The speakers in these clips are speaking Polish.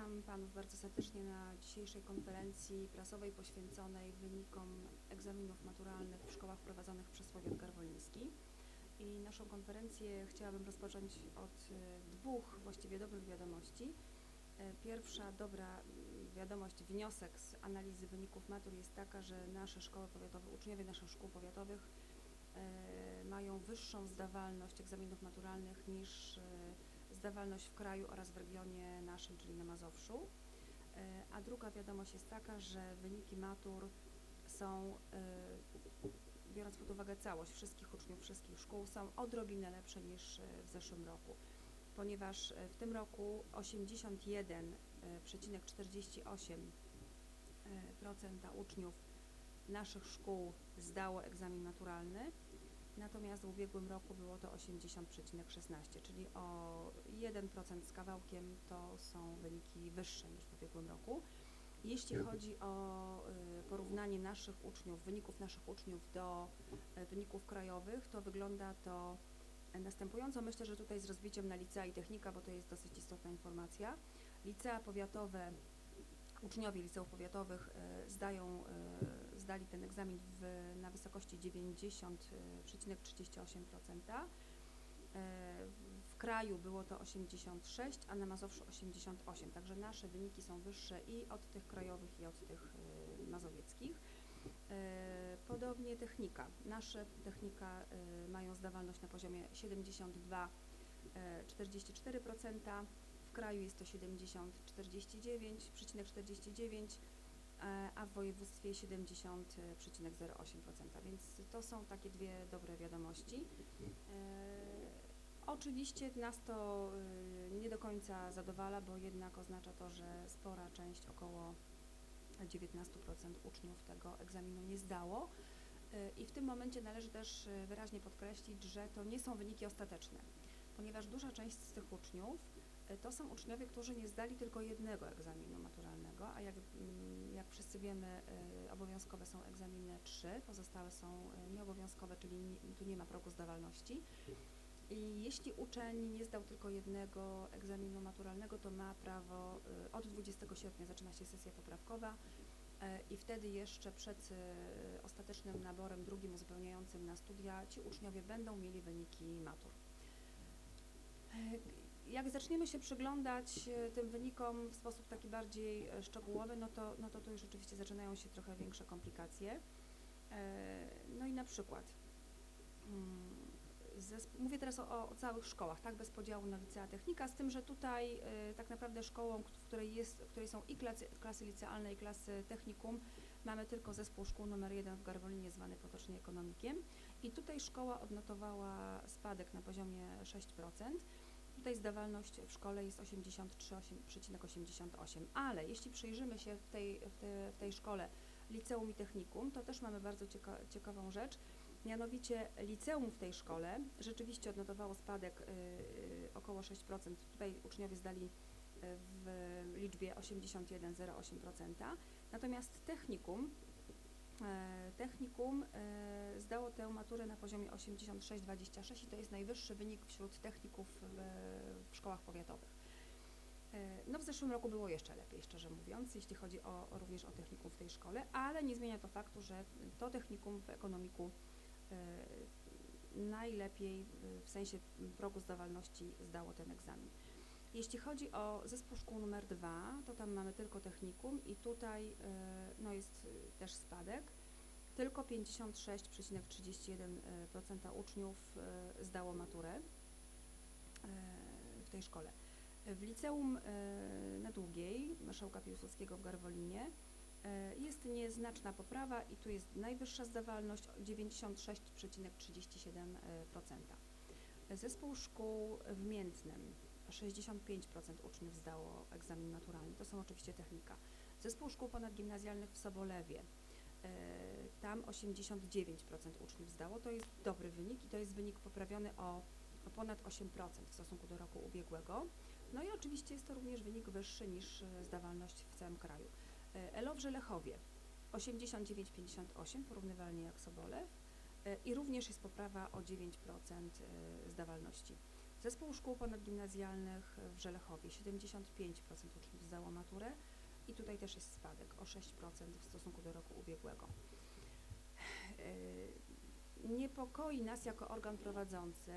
Witam Panów bardzo serdecznie na dzisiejszej konferencji prasowej poświęconej wynikom egzaminów maturalnych w szkołach prowadzonych przez powiat garwoliński. I naszą konferencję chciałabym rozpocząć od e, dwóch właściwie dobrych wiadomości. E, Pierwsza dobra mm, wiadomość, wniosek z analizy wyników matur jest taka, że nasze szkoły powiatowe, uczniowie naszych szkół powiatowych e, mają wyższą zdawalność egzaminów maturalnych niż zdawalność w kraju oraz w regionie naszym, czyli na Mazowszu. E, A druga wiadomość jest taka, że wyniki matur są, e, biorąc pod uwagę całość wszystkich uczniów wszystkich szkół, są odrobinę lepsze niż e, w zeszłym roku, ponieważ w tym roku 81,48% e, uczniów naszych szkół zdało egzamin maturalny, Natomiast w ubiegłym roku było to 80,16, czyli o 1% z kawałkiem to są wyniki wyższe niż w ubiegłym roku. Jeśli chodzi o y, porównanie naszych uczniów, wyników naszych uczniów do y, wyników krajowych, to wygląda to następująco. Myślę, że tutaj z rozbiciem na licea i technika, bo to jest dosyć istotna informacja. Licea powiatowe, uczniowie liceów powiatowych y, zdają, zdali ten egzamin w, na wysokości 90,38%. E, W kraju było to 86, a na Mazowszu 88, także nasze wyniki są wyższe i od tych krajowych, i od tych y, mazowieckich. E, Podobnie technika. Nasze technika mają zdawalność na poziomie 72,44%, w kraju jest to 70,49,49, e, a w województwie 70,08%, więc to są takie dwie dobre wiadomości. E, Oczywiście nas to y, nie do końca zadowala, bo jednak oznacza to, że spora część, około 19% uczniów tego egzaminu nie zdało. I w tym momencie należy też wyraźnie podkreślić, że to nie są wyniki ostateczne, ponieważ duża część z tych uczniów to są uczniowie, którzy nie zdali tylko jednego egzaminu maturalnego, a jak, mm, jak wszyscy wiemy, y, obowiązkowe są egzaminy trzy, pozostałe są y, nieobowiązkowe, czyli tu nie ma progu zdawalności. I jeśli uczeń nie zdał tylko jednego egzaminu maturalnego, to ma prawo, y, od 20 sierpnia zaczyna się sesja poprawkowa i wtedy jeszcze przed ostatecznym naborem drugim uzupełniającym na studia ci uczniowie będą mieli wyniki matur. Jak zaczniemy się przyglądać e, tym wynikom w sposób taki bardziej e, szczegółowy, no to, no to tu już oczywiście zaczynają się trochę większe komplikacje. E, No i na przykład mm, mówię teraz o, o całych szkołach, tak, bez podziału na licea technika, z tym, że tutaj tak naprawdę szkołą, w której, jest, w której są i klasy, klasy licealne, i klasy technikum, mamy tylko zespół szkół numer jeden w Garwolinie, zwany potocznie ekonomikiem. I tutaj szkoła odnotowała spadek na poziomie 6%. Tutaj zdawalność w szkole jest 83,88, ale jeśli przyjrzymy się w tej, w, te, w tej szkole liceum i technikum, to też mamy bardzo cieka ciekawą rzecz. Mianowicie liceum w tej szkole rzeczywiście odnotowało spadek y, y, około 6%. Tutaj uczniowie zdali y, w liczbie 81,08%. Natomiast technikum, technikum e, zdało tę maturę na poziomie 86,26 i to jest najwyższy wynik wśród techników w, w szkołach powiatowych. E, No w zeszłym roku było jeszcze lepiej, szczerze mówiąc, jeśli chodzi o, również o technikum w tej szkole, ale nie zmienia to faktu, że to technikum w ekonomiku e, najlepiej e, w sensie progu zdawalności zdało ten egzamin. Jeśli chodzi o zespół szkół numer dwa, to tam mamy tylko technikum i tutaj e, no jest e, też spadek. Tylko 56,31% uczniów e, zdało maturę w tej szkole. W liceum na Długiej Marszałka Piłsudskiego w Garwolinie jest nieznaczna poprawa i tu jest najwyższa zdawalność 96,37%. Zespół szkół w Miętnem 65% uczniów zdało egzamin maturalny, to są oczywiście technika. Zespół szkół ponadgimnazjalnych w Sobolewie, e, tam 89% uczniów zdało, to jest dobry wynik i to jest wynik poprawiony o, ponad 8% w stosunku do roku ubiegłego. No i oczywiście jest to również wynik wyższy niż e, zdawalność w całym kraju. E, Elowrze Lechowie 89,58, porównywalnie jak Sobolew i również jest poprawa o 9% e, zdawalności. Zespół szkół ponadgimnazjalnych w Żelechowie 75% uczniów zdało maturę i tutaj też jest spadek o 6% w stosunku do roku ubiegłego. Yy, Niepokoi nas jako organ prowadzący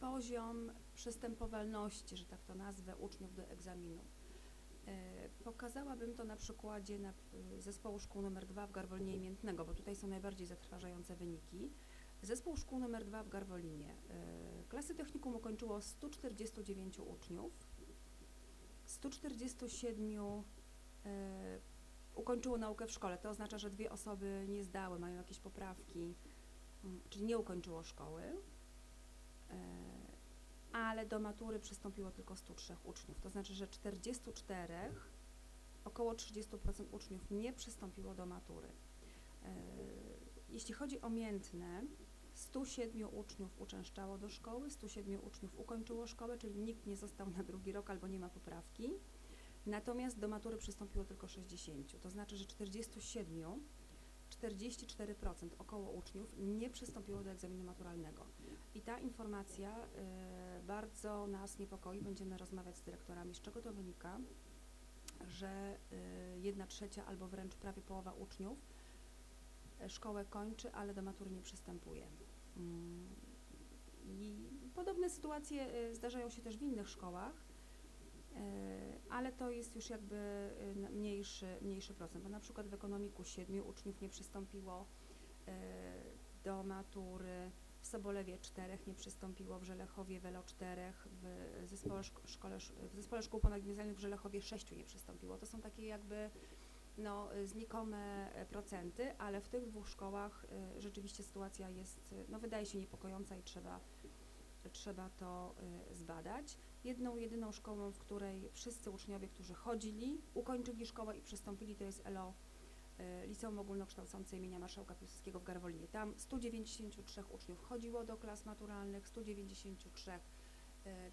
poziom przystępowalności, że tak to nazwę, uczniów do egzaminu. E, Pokazałabym to na przykładzie na, y, zespołu szkół nr 2 w Garwolinie i Miętnego, bo tutaj są najbardziej zatrważające wyniki. Zespół szkół nr 2 w Garwolinie. e, Klasy technikum ukończyło 149 uczniów, 147 e, ukończyło naukę w szkole. To oznacza, że dwie osoby nie zdały, mają jakieś poprawki, mm, czyli nie ukończyło szkoły. E, ale do matury przystąpiło tylko 103 uczniów. To znaczy, że 44, około 30% uczniów nie przystąpiło do matury. Jeśli chodzi o miętne, 107 uczniów uczęszczało do szkoły, 107 uczniów ukończyło szkołę, czyli nikt nie został na drugi rok albo nie ma poprawki. Natomiast do matury przystąpiło tylko 60. To znaczy, że 47, 44% około uczniów nie przystąpiło do egzaminu maturalnego. I ta informacja y, bardzo nas niepokoi. Będziemy rozmawiać z dyrektorami, z czego to wynika, że y, jedna trzecia albo wręcz prawie połowa uczniów y, szkołę kończy, ale do matury nie przystępuje. Mm, I podobne sytuacje y, zdarzają się też w innych szkołach, y, ale to jest już jakby na- mniejszy, mniejszy procent, bo na przykład w ekonomiku siedmiu uczniów nie przystąpiło do matury, w Sobolewie czterech nie przystąpiło, w Żelechowie Welo czterech, w zespole, szko- szkole, sz- w zespole szkół ponadgimnazjalnych w Żelechowie sześciu nie przystąpiło. To są takie jakby no, y, znikome procenty, ale w tych dwóch szkołach y, rzeczywiście sytuacja jest, y, no, wydaje się niepokojąca i trzeba, trzeba to zbadać. Jedną, jedyną szkołą, w której wszyscy uczniowie, którzy chodzili, ukończyli szkołę i przystąpili, to jest ELO Liceum Ogólnokształcące imienia Marszałka Piłsudskiego w Garwolinie. Tam 193 uczniów chodziło do klas maturalnych, 193, y,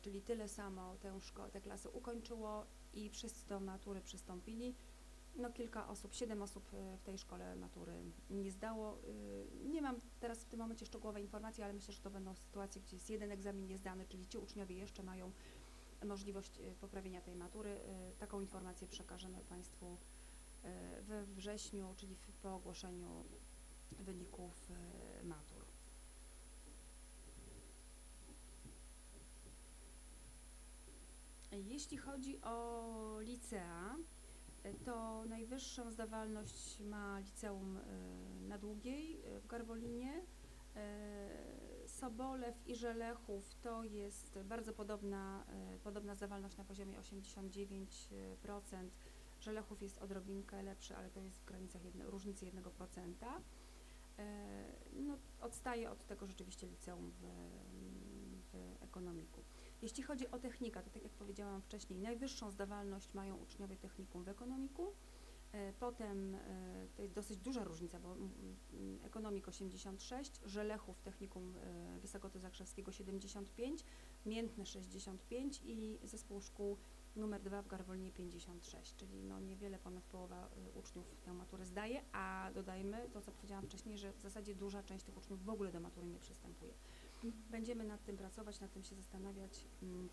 czyli tyle samo tę, szko- ukończyło i wszyscy do matury przystąpili. No kilka osób, siedem osób y, w tej szkole matury nie zdało. Y, Nie mam teraz w tym momencie szczegółowej informacji, ale myślę, że to będą sytuacje, gdzie jest jeden egzamin niezdany, czyli ci uczniowie jeszcze mają możliwość y, poprawienia tej matury. Taką informację przekażemy Państwu we wrześniu, czyli po ogłoszeniu wyników matur. Jeśli chodzi o licea, to najwyższą zdawalność ma liceum y, na Długiej y, w Garwolinie. Sobolew i Żelechów to jest bardzo podobna, y, podobna zdawalność na poziomie 89%. Żelechów jest odrobinkę lepszy, ale to jest w granicach jedno, różnicy 1%. E, No, odstaje od tego rzeczywiście liceum w, w ekonomiku. Jeśli chodzi o technika, to tak jak powiedziałam wcześniej, najwyższą zdawalność mają uczniowie technikum w ekonomiku. E, Potem e, to jest dosyć duża różnica, bo mm, mm, ekonomik 86, Żelechów technikum e, Wysokoty Zakrzewskiego 75, Miętne 65 i zespół szkół numer 2 w Garwolinie 56, czyli no niewiele ponad połowa uczniów tę maturę zdaje, a dodajmy to, co powiedziałam wcześniej, że w zasadzie duża część tych uczniów w ogóle do matury nie przystępuje. Będziemy nad tym pracować, nad tym się zastanawiać. Mm,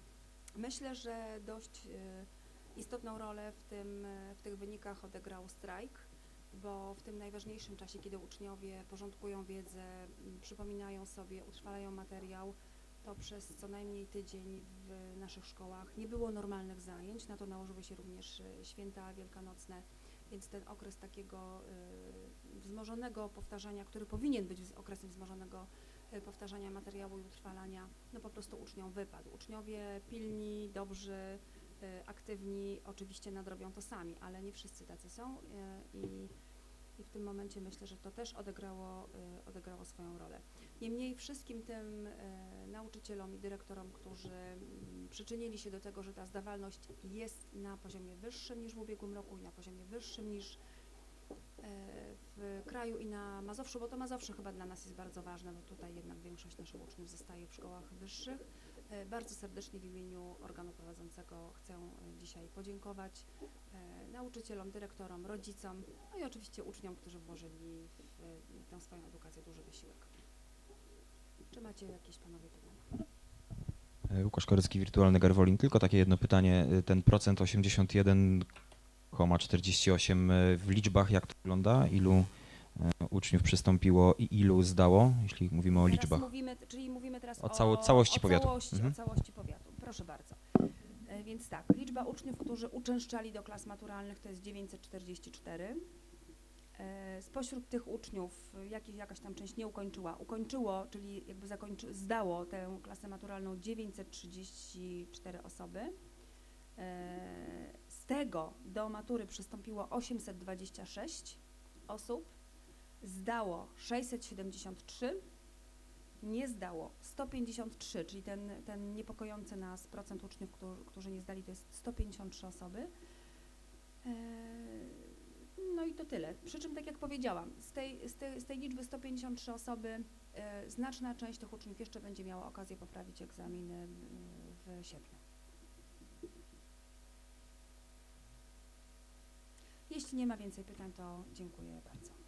Myślę, że dość y, istotną rolę w, tym, y, w tych wynikach odegrał strajk, bo w tym najważniejszym czasie, kiedy uczniowie porządkują wiedzę, mm, przypominają sobie, utrwalają materiał, to przez co najmniej tydzień w naszych szkołach nie było normalnych zajęć. Na to nałożyły się również y, święta wielkanocne, więc ten okres takiego wzmożonego powtarzania, który powinien być okresem wzmożonego powtarzania materiału i utrwalania, no po prostu uczniom wypadł. Uczniowie pilni, dobrzy, y, aktywni oczywiście nadrobią to sami, ale nie wszyscy tacy są y, i, i w tym momencie myślę, że to też odegrało, y, odegrało swoją rolę. Niemniej wszystkim tym nauczycielom i dyrektorom, którzy mm, przyczynili się do tego, że ta zdawalność jest na poziomie wyższym niż w ubiegłym roku i na poziomie wyższym niż w kraju i na Mazowszu, bo to Mazowsze chyba dla nas jest bardzo ważne, bo tutaj jednak większość naszych uczniów zostaje w szkołach wyższych. E, Bardzo serdecznie w imieniu organu prowadzącego chcę e, dzisiaj podziękować e, nauczycielom, dyrektorom, rodzicom, no i oczywiście uczniom, którzy włożyli w tę swoją edukację duży wysiłek. Czy macie jakieś panowie pytania? Łukasz Korycki, Wirtualny Garwolin. Tylko takie jedno pytanie. Ten procent 81,48 e, w liczbach, jak to wygląda? Ilu e, uczniów przystąpiło i ilu zdało, jeśli mówimy o Teraz liczbach? Mówimy, czyli mówimy teraz O cało- całości o powiatu. Całości, Mhm. O całości powiatu. Proszę bardzo. E, Więc tak, liczba uczniów, którzy uczęszczali do klas maturalnych to jest 944. E, Spośród tych uczniów, jakich jakaś tam część nie ukończyła, ukończyło, czyli jakby zakończy, zdało tę klasę maturalną 934 osoby. E, Z tego do matury przystąpiło 826 osób, zdało 673, nie zdało 153, czyli ten, ten niepokojący nas procent uczniów, którzy, którzy nie zdali, to jest 153 osoby. Eee, No i to tyle. Przy czym, tak jak powiedziałam, z tej, z tej, z tej liczby 153 osoby e, znaczna część tych uczniów jeszcze będzie miała okazję poprawić egzaminy e, w sierpniu. Jeśli nie ma więcej pytań, to dziękuję bardzo.